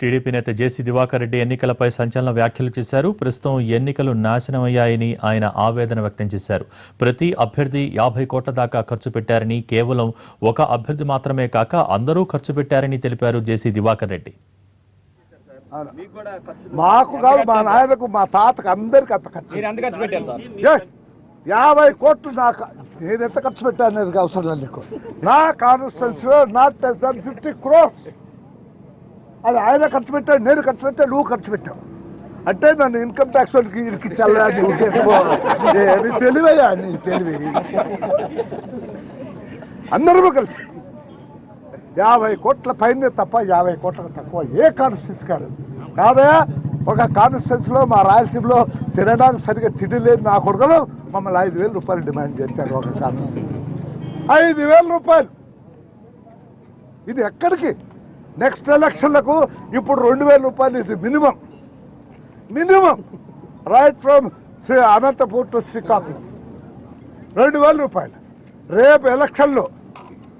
TDP నేత జేసీ దివాకర్ రెడ్డి ఎన్నికలపై సంచలన వ్యాఖ్యలు చేశారు. ప్రస్తుతం ఎన్నికలు నాశనమయ్యాయని ఆయన ఆవేదన వ్యక్తం చేశారు. ప్రతి అభ్యర్థి యాభై కోట్ల దాకా ఖర్చు పెట్టారని కేవలం ఒక అభ్యర్థి మాత్రమే కాక అందరూ ఖర్చు పెట్టారని తెలిపారు జేసీ దివాకర్ రెడ్డి. మాకు కాదు మా నాయనకు మా తాతకు అందరికి అంత ఖర్చు. యాభై కోట్లు నాకు నేను ఎంత ఖర్చు పెట్టాను అనేది అవసరం లేదు నీకు. నా కాన్స్టిట్యున్సీలో not less than fifty crores. అది ఆయన ఖర్చు పెట్టాడు నేను ఖర్చు పెట్టాను నువ్వు ఖర్చు పెట్టావు. అంటే నన్ను ఇన్కమ్ ట్యాక్స్ వాళ్ళకి ఇరికించాలి అని ఉద్దేశం తెలివయ్యా నీ తెలివి. అందరూ కలిసి. యాభై కోట్ల పైన తప్ప యాభై కోట్లకు తక్కువ ఏ కాన్స్టిట్యూన్సీ కాదు. కాదా ఒక కాన్స్టిట్యూన్సీలో మా రాయలసీమలో తినడానికి సరిగ్గా తిండి లేదు నా కొడుకులు మమ్మల్ని ఐదు వేల రూపాయలు డిమాండ్ చేశారు ఒక కాన్స్టిట్యూన్సీ ఐదు వేల రూపాయలు. ఇది ఎక్కడికి? నెక్స్ట్ ఎలక్షన్లకు ఇప్పుడు రెండు వేల రూపాయలు ఇది minimum. Minimum. Right from Shri Anantapur to Srikakulam. రెండు వేల రూపాయలు. రేపు ఎలక్షన్లో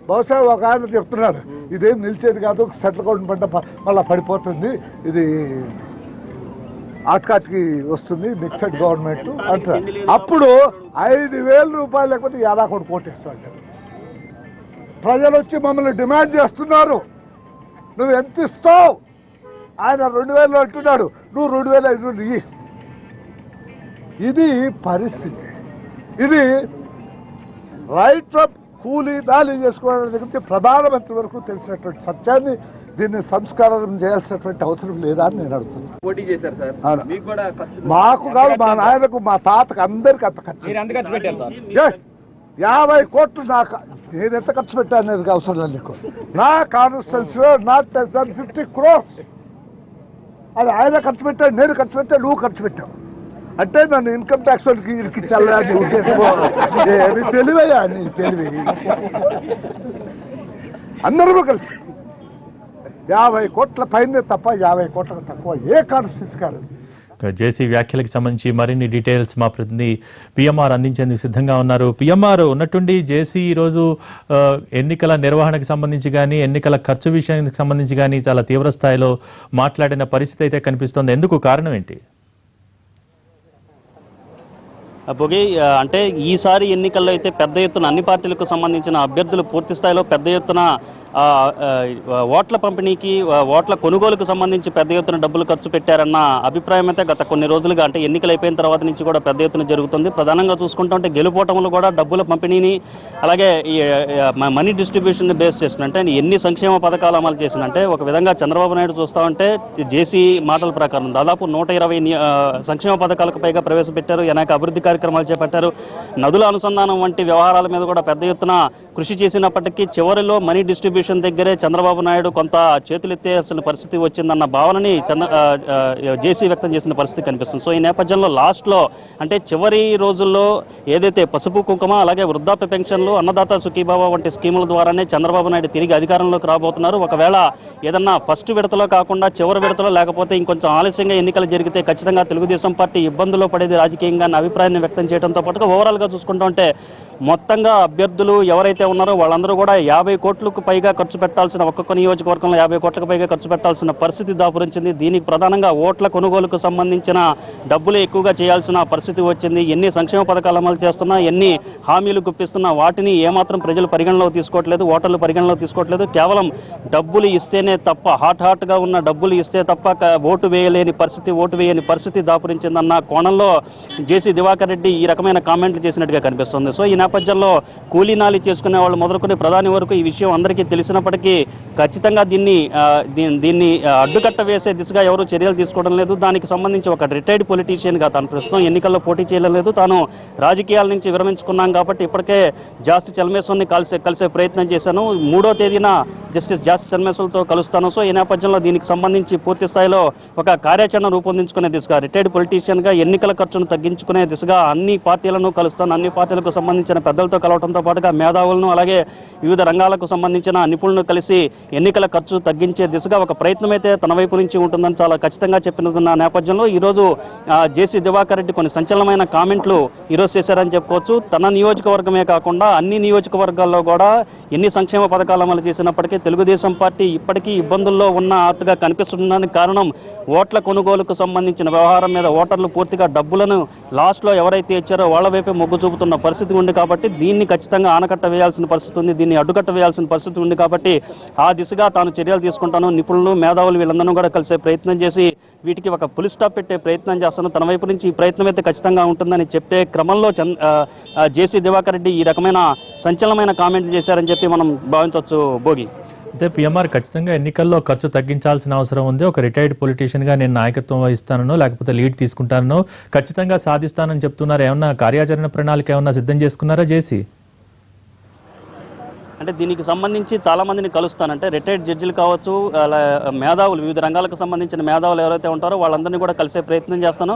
బహుశా ఒక ఆయన చెప్తున్నారు ఇదేం నిలిచేది కాదు సెటిల్ కౌంట్ పంట మళ్ళీ పడిపోతుంది. ఇది ఆట్కాట్కి వస్తుంది మిక్సడ్ గవర్నమెంట్ అంటారు. అప్పుడు ఐదు వేల రూపాయలు లేకపోతే యాదా కూడా కోటేస్తాడు ప్రజలు వచ్చి మమ్మల్ని డిమాండ్ చేస్తున్నారు. నువ్వు ఎంత ఇస్తావు? ఆయన రెండు వేలు అంటున్నాడు. నువ్వు రెండు వేల ఐదు వందలు ఇది పరిస్థితి. ఇది రైట్ ఆఫ్ కూలీ దాలి చేసుకోవడం దగ్గర ప్రధానమంత్రి వరకు తెలిసినటువంటి సత్యాన్ని దీన్ని సంస్కారం చేయాల్సినటువంటి అవసరం లేదా అని నేను అడుగుతున్నాను పోటీ చేశారు సార్. అవును. మీకు కూడా ఖర్చు మాకు కాదు మా నాయనకు మా తాతకు అందరికి అంత ఖర్చు. యాభై కోట్లు నాకు నేను ఎంత ఖర్చు పెట్టాను అనేది అవసరం లేదు నీకు. నా కాన్స్టిట్యున్సీలో not less than fifty crores అది ఆయన ఖర్చు పెట్టాడు నేను ఖర్చు పెట్టాను నువ్వు ఖర్చు పెట్టావు. అంటే నన్ను ఇన్కమ్ ట్యాక్స్ వాళ్ళకి ఇరికించాలి అని ఉద్దేశం ఏమి తెలివయ్యా నీ తెలివి. అందరూ కలిసి. యాభై కోట్ల పైన తప్ప యాభై కోట్లకు తక్కువ ఏ కాన్స్టిట్యూన్సీ కాదు. జేసీ వ్యాఖ్యలకు సంబంధించి మరిన్ని డీటెయిల్స్ మా ప్రతినిధి పిఎంఆర్ అందించేందుకు సిద్ధంగా ఉన్నారు. పిఎంఆర్ ఉన్నట్టుండి జేసీ ఈరోజు ఎన్నికల నిర్వహణకు సంబంధించి కానీ ఎన్నికల ఖర్చు విషయానికి సంబంధించి కానీ చాలా తీవ్ర స్థాయిలో మాట్లాడిన పరిస్థితి అయితే కనిపిస్తోంది. ఎందుకు కారణం ఏంటి? భోగి అంటే ఈసారి ఎన్నికల్లో అయితే పెద్ద ఎత్తున అన్ని పార్టీలకు సంబంధించిన అభ్యర్థులు పూర్తి స్థాయిలో పెద్ద ఎత్తున ఓట్ల పంపిణీకి ఓట్ల కొనుగోలుకు సంబంధించి పెద్ద ఎత్తున డబ్బులు ఖర్చు పెట్టారన్న అభిప్రాయం అయితే గత కొన్ని రోజులుగా అంటే ఎన్నికలు అయిపోయిన తర్వాత నుంచి కూడా పెద్ద ఎత్తున జరుగుతుంది. ప్రధానంగా చూసుకుంటుంటే గెలుపోటములు కూడా డబ్బుల పంపిణీని అలాగే ఈ మనీ డిస్ట్రిబ్యూషన్ బేస్ చేసుకుని అంటే ఎన్ని సంక్షేమ పథకాలు అమలు చేసినంటే ఒక విధంగా చంద్రబాబు నాయుడు చూస్తా ఉంటే జేసీ మాటల ప్రకారం దాదాపు నూట ఇరవై సంక్షేమ పథకాలకు పైగా ప్రవేశపెట్టారు. అనేక అభివృద్ధి కార్యక్రమాలు చేపట్టారు. నదుల అనుసంధానం వంటి వ్యవహారాల మీద కూడా పెద్ద ఎత్తున కృషి చేసినప్పటికీ చివరిలో మనీ డిస్ట్రిబ్యూషన్ దగ్గరే చంద్రబాబు నాయుడు కొంత చేతులెత్తేసిన పరిస్థితి వచ్చిందన్న భావనని చంద్ర జేసీ వ్యక్తం చేసిన పరిస్థితి కనిపిస్తుంది. సో ఈ నేపథ్యంలో లాస్ట్లో అంటే చివరి రోజుల్లో ఏదైతే పసుపు కుంకుమ అలాగే వృద్ధాప్య పెన్షన్లు అన్నదాత సుఖీభావ వంటి స్కీముల ద్వారానే చంద్రబాబు నాయుడు తిరిగి అధికారంలోకి రాబోతున్నారు. ఒకవేళ ఏదన్నా ఫస్ట్ విడతలో కాకుండా చివరి విడతలో లేకపోతే ఇంకొంచెం ఆలస్యంగా ఎన్నికలు జరిగితే ఖచ్చితంగా తెలుగుదేశం పార్టీ ఇబ్బందుల్లో పడేది రాజకీయంగా అన్న అభిప్రాయాన్ని వ్యక్తం చేయడంతో పాటుగా ఓవరాల్గా చూసుకుంటుంటే మొత్తంగా అభ్యర్థులు ఎవరైతే ఉన్నారో వాళ్ళందరూ కూడా యాభై కోట్లకు పైగా ఖర్చు పెట్టాల్సిన ఒక్కొక్క నియోజకవర్గంలో యాభై కోట్లకు పైగా ఖర్చు పెట్టాల్సిన పరిస్థితి దాపురించింది. దీనికి ప్రధానంగా ఓట్ల కొనుగోలుకు సంబంధించిన డబ్బులు ఎక్కువగా చేయాల్సిన పరిస్థితి వచ్చింది. ఎన్ని సంక్షేమ పథకాలు అమలు చేస్తున్నా ఎన్ని హామీలు గుప్పిస్తున్నా వాటిని ఏమాత్రం ప్రజలు పరిగణలోకి తీసుకోవట్లేదు ఓటర్లు పరిగణలోకి తీసుకోవట్లేదు. కేవలం డబ్బులు ఇస్తేనే తప్ప హాట్ హాట్గా ఉన్న డబ్బులు ఇస్తే తప్ప ఓటు వేయలేని పరిస్థితి ఓటు వేయని పరిస్థితి దాపురించిందన్న కోణంలో జేసీ దివాకర్ రెడ్డి ఈ రకమైన కామెంట్లు చేసినట్టుగా కనిపిస్తుంది. సో ఈ నేపథ్యంలో కూలీనాలి చేసుకునే వాళ్ళు మొదలుకొని ప్రధాని వరకు ఈ విషయం అందరికీ తెలిసినప్పటికీ ఖచ్చితంగా దీన్ని దీన్ని అడ్డుకట్ట వేసే దిశగా ఎవరు చర్యలు తీసుకోవడం లేదు. దానికి సంబంధించి ఒక రిటైర్డ్ పొలిటీషియన్గా తాను ప్రస్తుతం ఎన్నికల్లో పోటీ చేయడం లేదు. తాను రాజకీయాల నుంచి విరమించుకున్నాం కాబట్టి ఇప్పటికే జాస్తి చల్మేశ్వర్ని కలిసే కలిసే ప్రయత్నం చేశాను. మూడో తేదీన జస్టిస్ జాస్తి చల్మేశ్వర్తో కలుస్తాను. సో ఈ నేపథ్యంలో దీనికి సంబంధించి పూర్తి స్థాయిలో ఒక కార్యాచరణ రూపొందించుకునే దిశగా రిటైర్డ్ పొలిటీషియన్గా ఎన్నికల ఖర్చును తగ్గించుకునే దిశగా అన్ని పార్టీలను కలుస్తాను. అన్ని పార్టీలకు సంబంధించిన సంబంధించిన పెద్దలతో కలవడంతో పాటుగా మేధావులను అలాగే వివిధ రంగాలకు సంబంధించిన నిపుణులను కలిసి ఎన్నికల ఖర్చు తగ్గించే దిశగా ఒక ప్రయత్నం అయితే తన వైపు నుంచి ఉంటుందని చాలా ఖచ్చితంగా చెప్పిన నేపథ్యంలో ఈరోజు జేసీ దివాకర్ రెడ్డి కొన్ని సంచలనమైన కామెంట్లు ఈరోజు చేశారని చెప్పుకోవచ్చు. తన నియోజకవర్గమే కాకుండా అన్ని నియోజకవర్గాల్లో కూడా ఎన్ని సంక్షేమ పథకాలు అమలు చేసినప్పటికీ తెలుగుదేశం పార్టీ ఇప్పటికీ ఇబ్బందుల్లో ఉన్న ఆర్టుగా కనిపిస్తుండడానికి కారణం ఓట్ల కొనుగోలుకు సంబంధించిన వ్యవహారం మీద ఓటర్లు పూర్తిగా డబ్బులను లాస్ట్లో ఎవరైతే ఇచ్చారో వాళ్ళ వైపే మొగ్గు చూపుతున్న పరిస్థితి ఉంది కాబట్టి కాబట్టి దీన్ని ఖచ్చితంగా ఆనకట్ట వేయాల్సిన పరిస్థితి ఉంది దీన్ని అడ్డుకట్ట వేయాల్సిన పరిస్థితి ఉంది కాబట్టి ఆ దిశగా తాను చర్యలు తీసుకుంటాను. నిపుణులు మేధావులు వీళ్ళందరూ కూడా కలిసే ప్రయత్నం చేసి వీటికి ఒక పులి స్టాప్ పెట్టే ప్రయత్నం చేస్తాను. తన వైపు నుంచి ఈ ప్రయత్నం అయితే ఖచ్చితంగా ఉంటుందని చెప్పే క్రమంలో చంద్ జేసీ దివాకర్ రెడ్డి ఈ రకమైన సంచలనమైన కామెంట్లు చేశారని చెప్పి మనం భావించవచ్చు భోగి. అయితే పిఎంఆర్ ఖచ్చితంగా ఎన్నికల్లో ఖర్చు తగ్గించాల్సిన అవసరం ఉంది. ఒక రిటైర్డ్ పొలిటీషియన్గా నేను నాయకత్వం వహిస్తానో లేకపోతే లీడ్ తీసుకుంటానో ఖచ్చితంగా సాధిస్తానని చెప్తున్నారు. ఏమన్నా కార్యాచరణ ప్రణాళిక ఏమన్నా సిద్ధం చేసుకున్నారా జేసీ? అంటే దీనికి సంబంధించి చాలామందిని కలుస్తానంటే రిటైర్డ్ జడ్జిలు కావచ్చు అలా మేధావులు వివిధ రంగాలకు సంబంధించిన మేధావులు ఎవరైతే ఉంటారో వాళ్ళందరినీ కూడా కలిసే ప్రయత్నం చేస్తాను.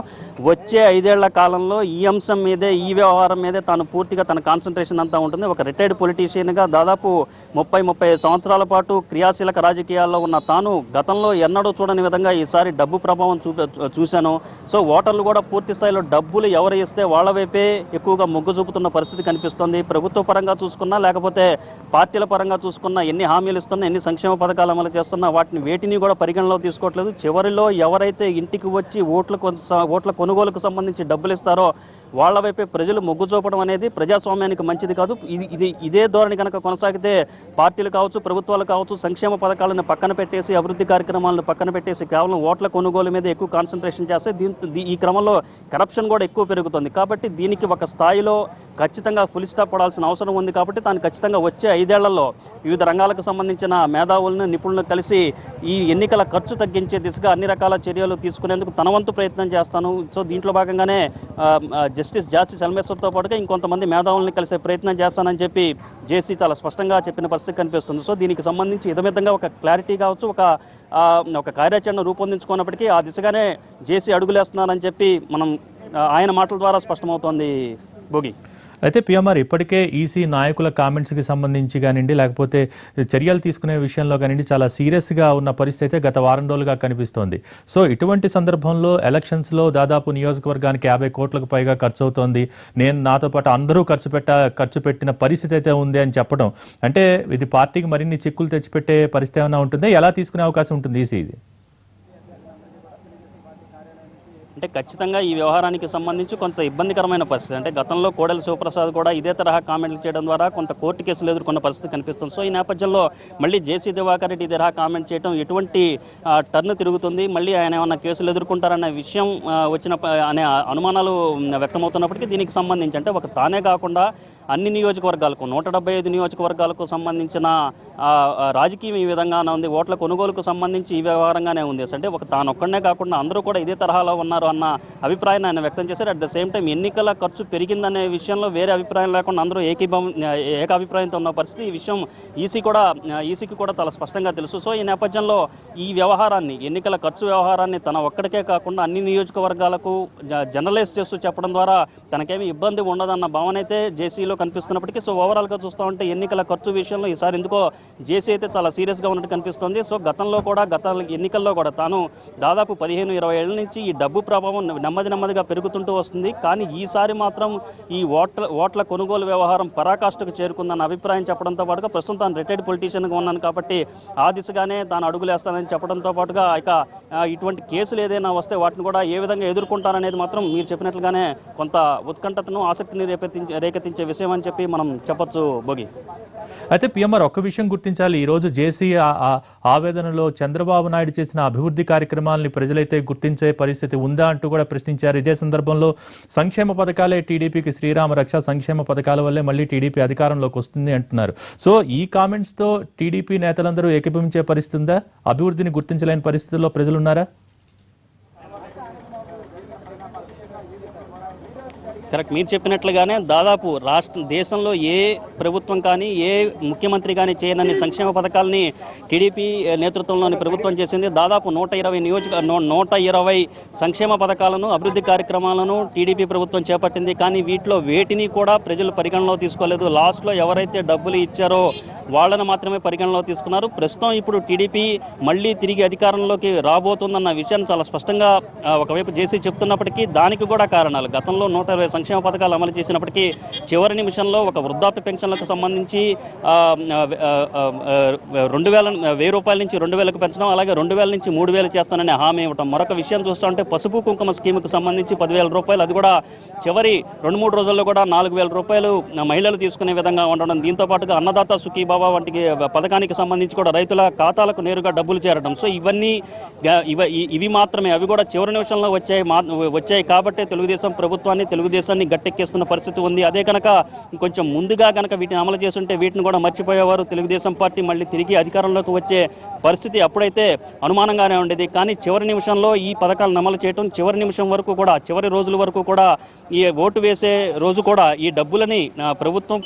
వచ్చే ఐదేళ్ళ కాలంలో ఈ అంశం మీదే ఈ వ్యవహారం మీదే తాను పూర్తిగా తన కాన్సన్ట్రేషన్ అంతా ఉంటుంది. ఒక రిటైర్డ్ పొలిటీషియన్గా దాదాపు ముప్పై ముప్పై సంవత్సరాల పాటు క్రియాశీలక రాజకీయాల్లో ఉన్న తాను గతంలో ఎన్నడూ చూడని విధంగా ఈసారి డబ్బు ప్రభావం చూ చూశాను. సో ఓటర్లు కూడా పూర్తి స్థాయిలో డబ్బులు ఎవరు ఇస్తే వాళ్ళ వైపే ఎక్కువగా మొగ్గు చూపుతున్న పరిస్థితి కనిపిస్తుంది. ప్రభుత్వ పరంగా చూసుకున్నా లేకపోతే పార్టీల పరంగా చూసుకున్నా ఎన్ని హామీలు ఇస్తున్నా ఎన్ని సంక్షేమ పథకాలు అమలు చేస్తున్నా వాటిని వేటిని కూడా పరిగణలో తీసుకోవట్లేదు. చివరిలో ఎవరైతే ఇంటికి వచ్చి ఓట్ల ఓట్ల కొనుగోలుకు సంబంధించి డబ్బులు ఇస్తారో వాళ్ళ వైపే ప్రజలు మొగ్గు చూపడం అనేది ప్రజాస్వామ్యానికి మంచిది కాదు. ఇది ఇది ఇదే ధోరణి కనుక కొనసాగితే పార్టీలు కావచ్చు ప్రభుత్వాలు కావచ్చు సంక్షేమ పథకాలను పక్కన పెట్టేసి అభివృద్ధి కార్యక్రమాలను పక్కన పెట్టేసి కేవలం ఓట్ల కొనుగోలు మీద ఎక్కువ కాన్సన్ట్రేషన్ చేస్తే దీంతో ఈ క్రమంలో కరప్షన్ కూడా ఎక్కువ పెరుగుతుంది. కాబట్టి దీనికి ఒక స్థాయిలో ఖచ్చితంగా ఫుల్ స్టాప్ పడాల్సిన అవసరం ఉంది కాబట్టి తాను ఖచ్చితంగా వచ్చే ఐదేళ్ళలో వివిధ రంగాలకు సంబంధించిన మేధావులను నిపుణులను కలిసి ఈ ఎన్నికల ఖర్చు తగ్గించే దిశగా అన్ని రకాల చర్యలు తీసుకునేందుకు తన వంతు ప్రయత్నం చేస్తాను. సో దీంట్లో భాగంగానే జస్టిస్ జాస్టిస్ ఎల్మేశ్వర్తో పాటుగా ఇంకొంతమంది మేధావుల్ని కలిసే ప్రయత్నం చేస్తానని చెప్పి జేసీ చాలా స్పష్టంగా చెప్పిన పరిస్థితి కనిపిస్తుంది. సో దీనికి సంబంధించి ఇదమిద్దంగా ఒక క్లారిటీ కావచ్చు ఒక ఒక కార్యాచరణ రూపొందించుకున్నప్పటికీ ఆ దిశగానే జేసీ అడుగులేస్తున్నారని చెప్పి మనం ఆయన మాటల ద్వారా స్పష్టమవుతోంది భోగి. అయితే పిఎంఆర్ ఇప్పటికే ఈసీ నాయకుల కామెంట్స్కి సంబంధించి కానివ్వండి లేకపోతే చర్యలు తీసుకునే విషయంలో కానివ్వండి చాలా సీరియస్గా ఉన్న పరిస్థితి అయితే గత వారం రోజులుగా కనిపిస్తోంది. సో ఇటువంటి సందర్భంలో ఎలక్షన్స్లో దాదాపు నియోజకవర్గానికి యాభై కోట్లకు పైగా ఖర్చు అవుతోంది నేను నాతో పాటు అందరూ ఖర్చు పెట్ట ఖర్చు పెట్టిన పరిస్థితి అయితే ఉంది అని చెప్పడం. అంటే ఇది పార్టీకి మరిన్ని చిక్కులు తెచ్చిపెట్టే పరిస్థితి ఏమైనా ఉంటుంది? ఎలా తీసుకునే అవకాశం ఉంటుంది ఈసీ ఇది? అంటే ఖచ్చితంగా ఈ వ్యవహారానికి సంబంధించి కొంత ఇబ్బందికరమైన పరిస్థితి. అంటే గతంలో కోడెల శివప్రసాద్ కూడా ఇదే తరహా కామెంట్లు చేయడం ద్వారా కొంత కోర్టు కేసులు ఎదుర్కొన్న పరిస్థితి కనిపిస్తుంది. సో ఈ నేపథ్యంలో మళ్ళీ జేసీ దివాకర్ రెడ్డి ఇదే తరహా కామెంట్ చేయడం ఎటువంటి టర్న్ తిరుగుతుంది? మళ్ళీ ఆయన ఏమన్నా కేసులు ఎదుర్కొంటారనే విషయం వచ్చిన అనే అనుమానాలు వ్యక్తమవుతున్నప్పటికీ దీనికి సంబంధించి అంటే ఒక తానే కాకుండా అన్ని నియోజకవర్గాలకు నూట డెబ్బై ఐదు నియోజకవర్గాలకు సంబంధించిన రాజకీయం ఈ విధంగానే ఉంది. ఓట్ల కొనుగోలుకు సంబంధించి ఈ వ్యవహారంగానే ఉంది. అంటే ఒక తాను ఒక్కడనే కాకుండా అందరూ కూడా ఇదే తరహాలో ఉన్నారు అన్న అభిప్రాయాన్ని ఆయన వ్యక్తం చేశారు. అట్ ద సేమ్ టైం ఎన్నికల ఖర్చు పెరిగిందనే విషయంలో వేరే అభిప్రాయం లేకుండా అందరూ ఏకీభవం ఏకాభిప్రాయంతో ఉన్న పరిస్థితి ఈ విషయం ఈసీ కూడా ఈసీకి కూడా చాలా స్పష్టంగా తెలుసు. సో ఈ నేపథ్యంలో ఈ వ్యవహారాన్ని ఎన్నికల ఖర్చు వ్యవహారాన్ని తన ఒక్కడికే కాకుండా అన్ని నియోజకవర్గాలకు జనరలైజ్ చేస్తూ చెప్పడం ద్వారా తనకేమీ ఇబ్బంది ఉండదన్న భావన అయితే జేసీలో కనిపిస్తున్నప్పటికీ సో ఓవరాల్గా చూస్తూ ఉంటే ఎన్నికల ఖర్చు విషయంలో ఈసారి ఎందుకో జేసీ అయితే చాలా సీరియస్గా ఉన్నట్టు కనిపిస్తుంది. సో గతంలో కూడా గత ఎన్నికల్లో కూడా తాను దాదాపు పదిహేను ఇరవై ఏళ్ళ నుంచి ఈ డబ్బు ప్రభావం నెమ్మది నెమ్మదిగా పెరుగుతుంటూ వస్తుంది. కానీ ఈసారి మాత్రం ఈ ఓట్ల ఓట్ల కొనుగోలు వ్యవహారం పరాకాష్ఠకు చేరుకుందన్న అభిప్రాయం చెప్పడంతో పాటుగా ప్రస్తుతం తాను రిటైర్డ్ పొలిటీషియన్గా ఉన్నాను కాబట్టి ఆ దిశగానే తాను అడుగులేస్తానని చెప్పడంతో పాటుగా ఇక ఇటువంటి కేసులు ఏదైనా వస్తే వాటిని కూడా ఏ విధంగా ఎదుర్కొంటారనేది మాత్రం మీరు చెప్పినట్లుగానే కొంత ఉత్కంఠతను ఆసక్తిని రేపెత్తించే రేకెత్తించే విషయం అని చెప్పి మనం చెప్పొచ్చు భోగి. అయితే పిఎంఆర్ ఒక్క విషయం గుర్తించాలి. ఈ రోజు జేసీ ఆ- ఆవేదనలో చంద్రబాబు నాయుడు చేసిన అభివృద్ధి కార్యక్రమాలని ప్రజలైతే గుర్తించే పరిస్థితి ఉందా అంటూ కూడా ప్రశ్నించారు. ఇదే సందర్భంలో సంక్షేమ పథకాలే టీడీపీకి శ్రీరామ రక్ష సంక్షేమ పథకాల వల్లే మళ్ళీ టీడీపీ అధికారంలోకి వస్తుంది అంటున్నారు. సో ఈ కామెంట్స్తో టీడీపీ నేతలందరూ ఏకీభవించే పరిస్థితి ఉందా? అభివృద్ధిని గుర్తించలేని పరిస్థితుల్లో ప్రజలున్నారా? కరెక్ట్. మీరు చెప్పినట్లుగానే దాదాపు రాష్ట్ర దేశంలో ఏ ప్రభుత్వం కానీ ఏ ముఖ్యమంత్రి కానీ చేయనన్ని సంక్షేమ పథకాలని టీడీపీ నేతృత్వంలోని ప్రభుత్వం చేసింది. దాదాపు నూట ఇరవై నియోజక నూ- నూట ఇరవై సంక్షేమ పథకాలను అభివృద్ధి కార్యక్రమాలను టీడీపీ ప్రభుత్వం చేపట్టింది. కానీ వీటిలో వేటిని కూడా ప్రజలు పరిగణలో తీసుకోలేదు. లాస్ట్లో ఎవరైతే డబ్బులు ఇచ్చారో వాళ్ళని మాత్రమే పరిగణలో తీసుకున్నారు. ప్రస్తుతం ఇప్పుడు టీడీపీ మళ్ళీ తిరిగి అధికారంలోకి రాబోతుందన్న విషయాన్ని చాలా స్పష్టంగా ఒకవైపు చేసి చెప్తున్నప్పటికీ దానికి కూడా కారణాలు. గతంలో నూట ఇరవై సంక్షేమ పథకాలు అమలు చేసినప్పటికీ చివరి నిమిషంలో ఒక వృద్ధాప్య పెన్షన్లకు సంబంధించి రెండు వేల వెయ్యి రూపాయల నుంచి రెండు వేలకు పెంచడం అలాగే రెండు వేల నుంచి మూడు వేలు చేస్తానని హామీ ఇవ్వటం. మరొక విషయం చూస్తుంటే పసుపు కుంకుమ స్కీమ్కి సంబంధించి పదివేల రూపాయలు అది కూడా చివరి రెండు మూడు రోజుల్లో కూడా నాలుగు వేల రూపాయలు మహిళలు తీసుకునే విధంగా ఉండడం. దీంతో పాటుగా అన్నదాత సుఖీబాబా వంటి పథకానికి సంబంధించి కూడా రైతుల ఖాతాలకు నేరుగా డబ్బులు చేరడం. సో ఇవన్నీ ఇవి మాత్రమే. అవి కూడా చివరి నిమిషంలో వచ్చాయి మా వచ్చాయి కాబట్టే తెలుగుదేశం ప్రభుత్వాన్ని తెలుగుదేశం అంశాన్ని గట్టెక్కేస్తున్న పరిస్థితి ఉంది. అదే కనుక కొంచెం ముందుగా కనుక వీటిని అమలు చేస్తుంటే వీటిని కూడా మర్చిపోయేవారు. తెలుగుదేశం పార్టీ మళ్ళీ తిరిగి అధికారంలోకి వచ్చే పరిస్థితి అప్పుడైతే అనుమానంగానే ఉండేది. కానీ చివరి నిమిషంలో ఈ పథకాలను అమలు చేయడం చివరి నిమిషం వరకు కూడా చివరి రోజుల వరకు కూడా ఈ ఓటు వేసే రోజు కూడా ఈ డబ్బులని ప్రభుత్వం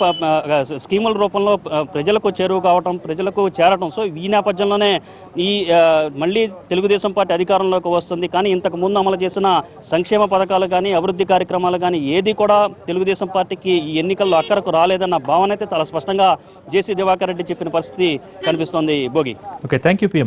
స్కీముల రూపంలో ప్రజలకు చేరువు కావటం ప్రజలకు చేరటం. సో ఈ నేపథ్యంలోనే ఈ మళ్ళీ తెలుగుదేశం పార్టీ అధికారంలోకి వస్తుంది. కానీ ఇంతకు ముందు అమలు చేసిన సంక్షేమ పథకాలు కానీ అభివృద్ధి కార్యక్రమాలు కానీ ఏది కూడా తెలుగుదేశం పార్టీకి ఈ ఎన్నికల్లో అక్కరకు రాలేదన్న భావన అయితే చాలా స్పష్టంగా జేసీ దివాకర్ రెడ్డి చెప్పిన పరిస్థితి కనిపిస్తోంది. భోగి. Okay thank you